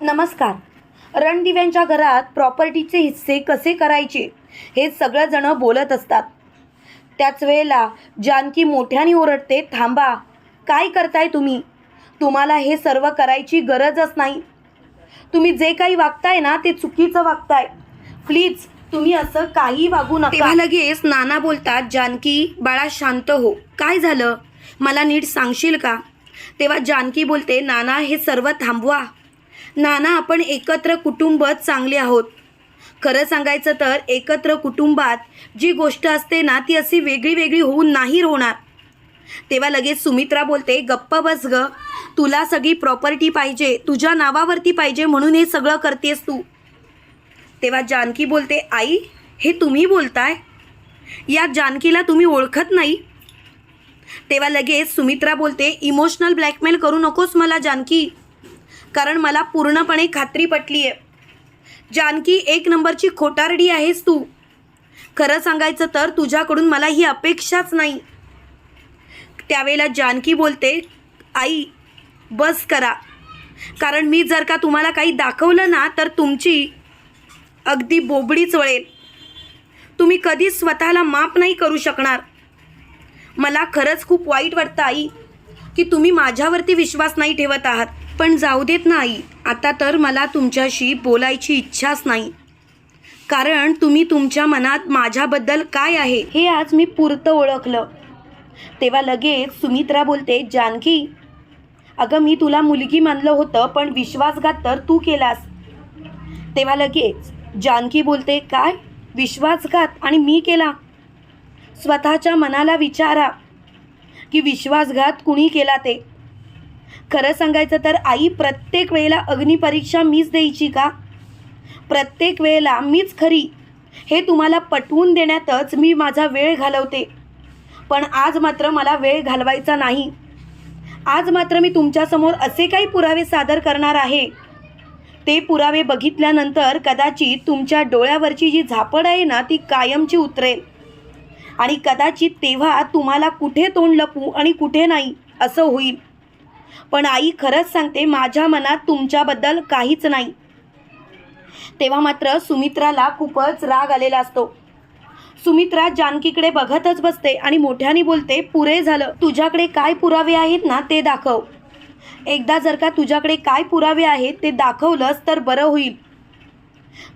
नमस्कार. रणदिव्यांच्या घरात प्रॉपर्टीचे हिस्से कसे करायचे हे सगळंजणं बोलत असतात. त्याच वेळेला जानकी मोठ्याने ओरडते थांबा काय करताय तुम्ही? तुम्हाला हे सर्व करायची गरजच नाही. तुम्ही जे काही वागताय ना ते चुकीचं वागताय. प्लीज तुम्ही असं काही वागू नका. तेव्हा लगेच नाना बोलतात जानकी बाळा शांत हो. काय झालं? मला नीट सांगशील का? तेव्हा जानकी बोलते नाना हे सर्व थांबवा. नाना आपण एकत्र कुटुंब चांगले आहोत. खरं सांगायचं तर एकत्र कुटुंबात जी गोष्ट असते ना ती अशी वेगळी वेगळी होऊन नाही होणार तेव्हा लगेच सुमित्रा बोलते गप्प बस ग. तुला सगळी प्रॉपर्टी पाहिजे तुझ्या नावावरती पाहिजे म्हणून हे सगळं करतेस तू. तेव्हा जानकी बोलते आई हे तुम्ही बोलताय? या जानकीला तुम्ही ओळखत नाही? तेव्हा लगेच सुमित्रा बोलते इमोशनल ब्लॅकमेल करू नकोस मला जानकी. कारण मला पूर्णपणे खात्री पटली आहे जानकी एक नंबरची खोटारडी आहेस तू. खरं सांगायचं तर तुझ्याकडून मला ही अपेक्षाच नाही. त्यावेळेला जानकी बोलते आई बस करा. कारण मी जर का तुम्हाला काही दाखवलं ना तर तुमची अगदी बोबडीच वळेल तुम्ही कधीच स्वतःला माफ नाही करू शकणार. मला खरंच खूप वाईट वाटतं आई की तुम्ही माझ्यावरती विश्वास नाही ठेवत आहात. पण जाऊ देत नाही. आता तर मला तुमच्याशी बोलायची इच्छाच नाही. कारण तुम्ही तुमच्या मनात माझ्याबद्दल काय आहे हे आज मी पुरतं ओळखलं. तेव्हा लगेच सुमित्रा बोलते जानकी अगं मी तुला मुलगी मानलं होतं पण विश्वासघात तर तू केलास. तेव्हा लगेच जानकी बोलते काय? विश्वासघात? आणि मी केला? स्वतःच्या मनाला विचारा की विश्वासघात कुणी केला ते? खरं सांगायचं तर आई प्रत्येक वेळेला अग्निपरीक्षा मीच द्यायची का? प्रत्येक वेळेला मीच खरी. हे तुम्हाला पटवून देण्यातच मी माझा वेळ घालवते. पण आज मात्र मला वेळ घालवायचा नाही. आज मात्र मी तुमच्यासमोर असे काही पुरावे सादर करणार आहे. ते पुरावे बघितल्यानंतर कदाचित तुमच्या डोळ्यावरची जी झापड आहे ना ती कायमची उतरेल. आणि कदाचित तेव्हा तुम्हाला कुठे तोंड लपू आणि कुठे नाही असं होईल. पण आई खरंच सांगते माझ्या मनात तुमच्याबद्दल काहीच नाही. तेव्हा मात्र सुमित्राला खूपच राग आलेला असतो. सुमित्रा जानकीकडे बघतच बसते आणि मोठ्याने बोलते पुरे झालं. तुझ्याकडे काय पुरावे आहेत ना ते दाखव. एकदा जर का तुझ्याकडे काय पुरावे आहेत ते दाखवलंस तर बरं होईल.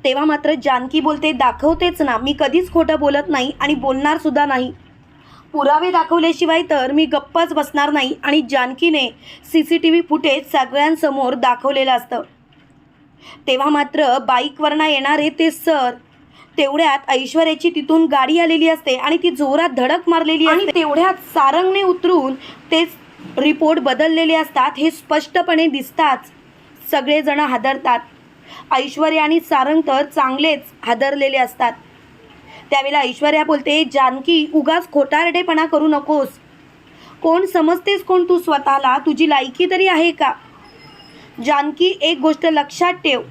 तेव्हा मात्र जानकी बोलते दाखवतेच ना. मी कधीच खोटं बोलत नाही आणि बोलणार सुद्धा नाही. पुरावे दाखवल्याशिवाय तर मी गप्पच बसणार नाही आणि जानकीने C C T V footage सगळ्यांसमोर दाखवलेलं असतं. तेव्हा मात्र बाईकवरनं येणारे ते सर तेवढ्यात ऐश्वर्याची तिथून गाडी आलेली असते आणि ती जोरात धडक मारलेली आणि तेवढ्यात सारंगने उतरून ते रिपोर्ट बदललेले असतात हे स्पष्टपणे दिसताच सगळेजण हादरतात. ऐश्वर्या आणि सारंग तर चांगलेच हादरलेले असतात. त्यावेळेला ऐश्वर्या बोलते जानकी उगाच खोटारडेपणा करू नकोस. कोण समजतेस कोण तू स्वतःला? तुझी लायकी तरी आहे का? जानकी एक गोष्ट लक्षात ठेव.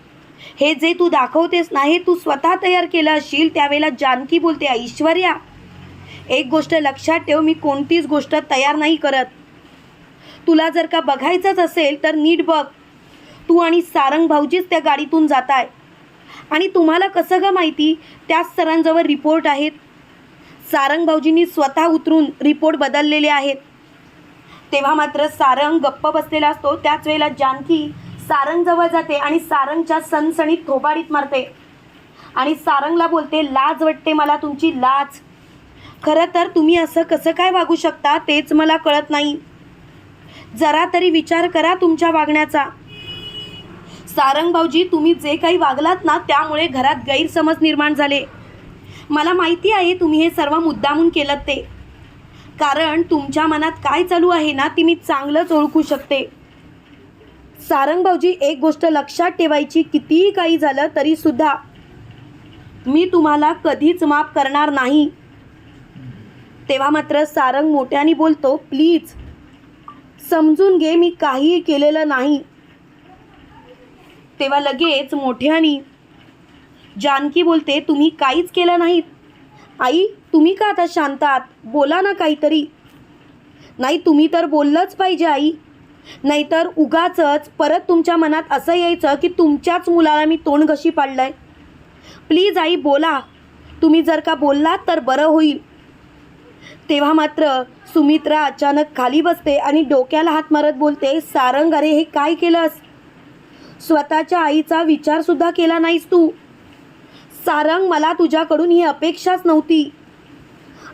हे जे तू दाखवतेस ना हे तू स्वतः तयार केलं असशील त्यावेळेला जानकी बोलते ऐश्वर्या एक गोष्ट लक्षात ठेव मी कोणतीच गोष्ट तयार नाही करत. तुला जर का बघायचंच असेल तर नीट बघ. तू आणि सारंग भाऊजीच त्या गाडीतून जाताय. आणि तुम्हाला कसं का माहिती? त्याच सरांजवळ रिपोर्ट आहेत. सारंग भाऊजींनी स्वतः उतरून रिपोर्ट बदललेले आहेत. तेव्हा मात्र सारंग गप्प बसलेला असतो. त्याच वेळेला जानकी सारंगजवळ जाते आणि सारंगच्या सणसणीत थोबाडीत मारते. आणि सारंगला बोलते लाज वाटते मला तुमची लाज. खरं तर तुम्ही असं कसं काय वागू शकता तेच मला कळत नाही. जरा तरी विचार करा तुमच्या वागण्याचा. सारंग भाऊजी तुम्ही जे काही वागलात ना त्यामुळे घरात गैरसमज निर्माण झाले. मला माहिती आहे तुम्ही हे सर्व मुद्दामून केलं ते. कारण तुमच्या मनात काय चालू आहे ना ती मी चांगलंच ओळखू शकते. सारंग भाऊजी एक गोष्ट लक्षात ठेवायची कितीही काही झालं तरी सुद्धा मी तुम्हाला कधीच माफ करणार नाही. तेव्हा मात्र सारंग मोठ्याने बोलतो प्लीज समजून घे मी काहीही केलेलं नाही. तेव्हा लगेच मोठ्यानी जानकी बोलते तुम्ही काहीच केलं नाहीत. आई तुम्ही का आता शांत आहात? बोला ना काहीतरी. नाही तुम्ही तर बोललंच पाहिजे आई. नाहीतर उगाचच परत तुमच्या मनात असं यायचं की तुमच्याच मुलाला मी तोंड कशी पाडलंय. प्लीज आई बोला. तुम्ही जर का बोललात तर बरं होईल. तेव्हा मात्र सुमित्रा अचानक खाली बसते आणि डोक्याला हात मारत बोलते सारंग अरे हे काय केलंस? स्वतःच्या आईचा विचारसुद्धा केला नाहीस तू. सारंग मला तुझ्याकडून ही अपेक्षाच नव्हती.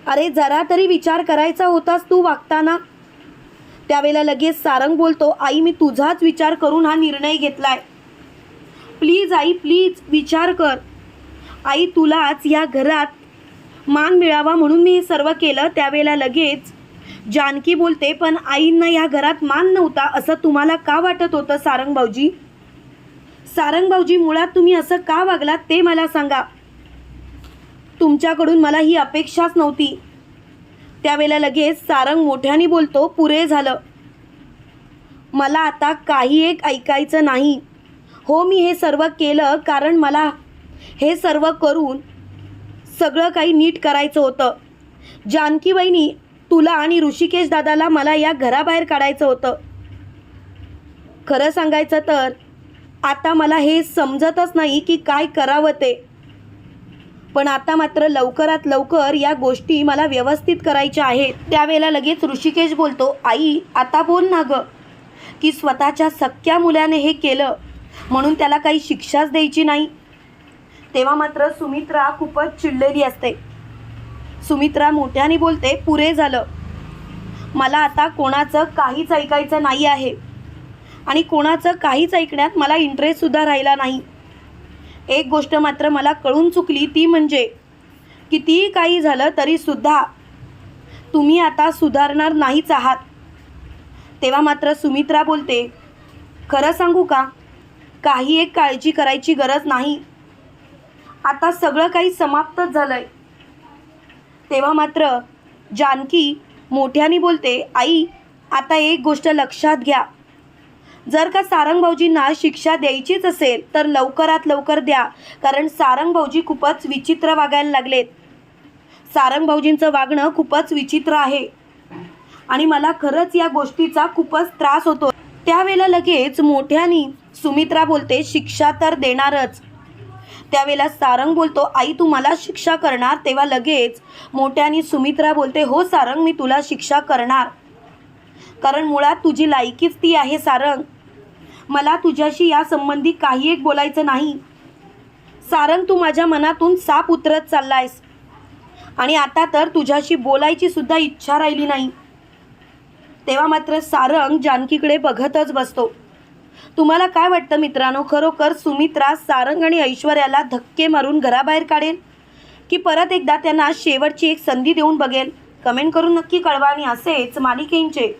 अरे जरा तरी विचार करायचा होतास तू वागताना. त्यावेळेला लगेच सारंग बोलतो आई मी तुझाच विचार करून हा निर्णय घेतलाय. प्लीज आई प्लीज विचार कर. आई तुलाच या घरात मान मिळावा म्हणून मी हे सर्व केलं. त्यावेळेला लगेच जानकी बोलते पण आईंना या घरात मान नव्हता असं तुम्हाला का वाटत होतं सारंग भाऊजी? सारंग भाऊजी मुळात तुम्ही असं का वागलात ते मला सांगा. तुमच्याकडून मला ही अपेक्षाच नव्हती. त्यावेळेला लगेच सारंग मोठ्याने बोलतो पुरे झालं. मला आता काही एक ऐकायचं नाही. हो मी हे सर्व केलं कारण मला हे सर्व करून सगळं काही नीट करायचं होतं. जानकी वहिनी तुला आणि ऋषिकेश दादाला मला या घराबाहेर काढायचं होतं. खरं सांगायचं तर आता मला हे समजतच नाही की काय करावं ते. पण आता मात्र लवकरात लवकर या गोष्टी मला व्यवस्थित करायच्या आहेत. त्यावेळेला लगेच ऋषिकेश बोलतो आई आता बोल ना गं की स्वतःच्या सख्या मुलाने हे केलं म्हणून त्याला काही शिक्षाच द्यायची नाही. तेव्हा मात्र सुमित्रा खूपच चिडलेली असते. सुमित्रा मोठ्याने बोलते पुरे झालं. मला आता कोणाचं काहीच ऐकायचं नाही आहे. आणि कोणाचं काहीच ऐकण्यात मला इंटरेस्टसुद्धा राहिला नाही. एक गोष्ट मात्र मला कळून चुकली ती म्हणजे कितीही काही झालं तरीसुद्धा तुम्ही आता सुधारणार नाहीच आहात. तेव्हा मात्र सुमित्रा बोलते खरं सांगू का? काही एक काळजी करायची गरज नाही. आता सगळं काही समाप्तच आहे तेव्हा मात्र जानकी मोठ्याने बोलते आई आता एक गोष्ट लक्षात घ्या. जर का सारंग भाऊजींना शिक्षा द्यायचीच असेल तर लवकरात लवकर द्या कारण सारंग भाऊजी खूपच विचित्र वागायला लागलेत. सारंग भाऊजींचं वागणं खूपच विचित्र आहे. आणि मला खरंच या गोष्टीचा खूपच त्रास होतो. त्यावेळेला लगेच मोठ्यानी सुमित्रा बोलते शिक्षा तर देणारच. त्यावेळेला सारंग बोलतो आई तू मला शिक्षा करणार? तेव्हा लगेच मोठ्यानी सुमित्रा बोलते हो सारंग मी तुला शिक्षा करणार. कारण मुळात तुझी लायकीच ती आहे सारंग. मला तुझ्याशी यासंबंधी काही एक बोलायचं नाही. सारंग तू माझ्या मनातून साप उतरत चाललायस. आणि आता तर तुझ्याशी बोलायची सुद्धा इच्छा राहिली नाही. तेव्हा मात्र सारंग जानकीकडे बघतच बसतो. तुम्हाला काय वाटतं मित्रांनो? खरोखर सुमित्रा सारंग आणि ऐश्वर्याला धक्के मारून घराबाहेर काढेल? की परत एकदा त्यांना शेवटची एक संधी देऊन बघेल? कमेंट करून नक्की कळवा आणि असेच मालिकेंचे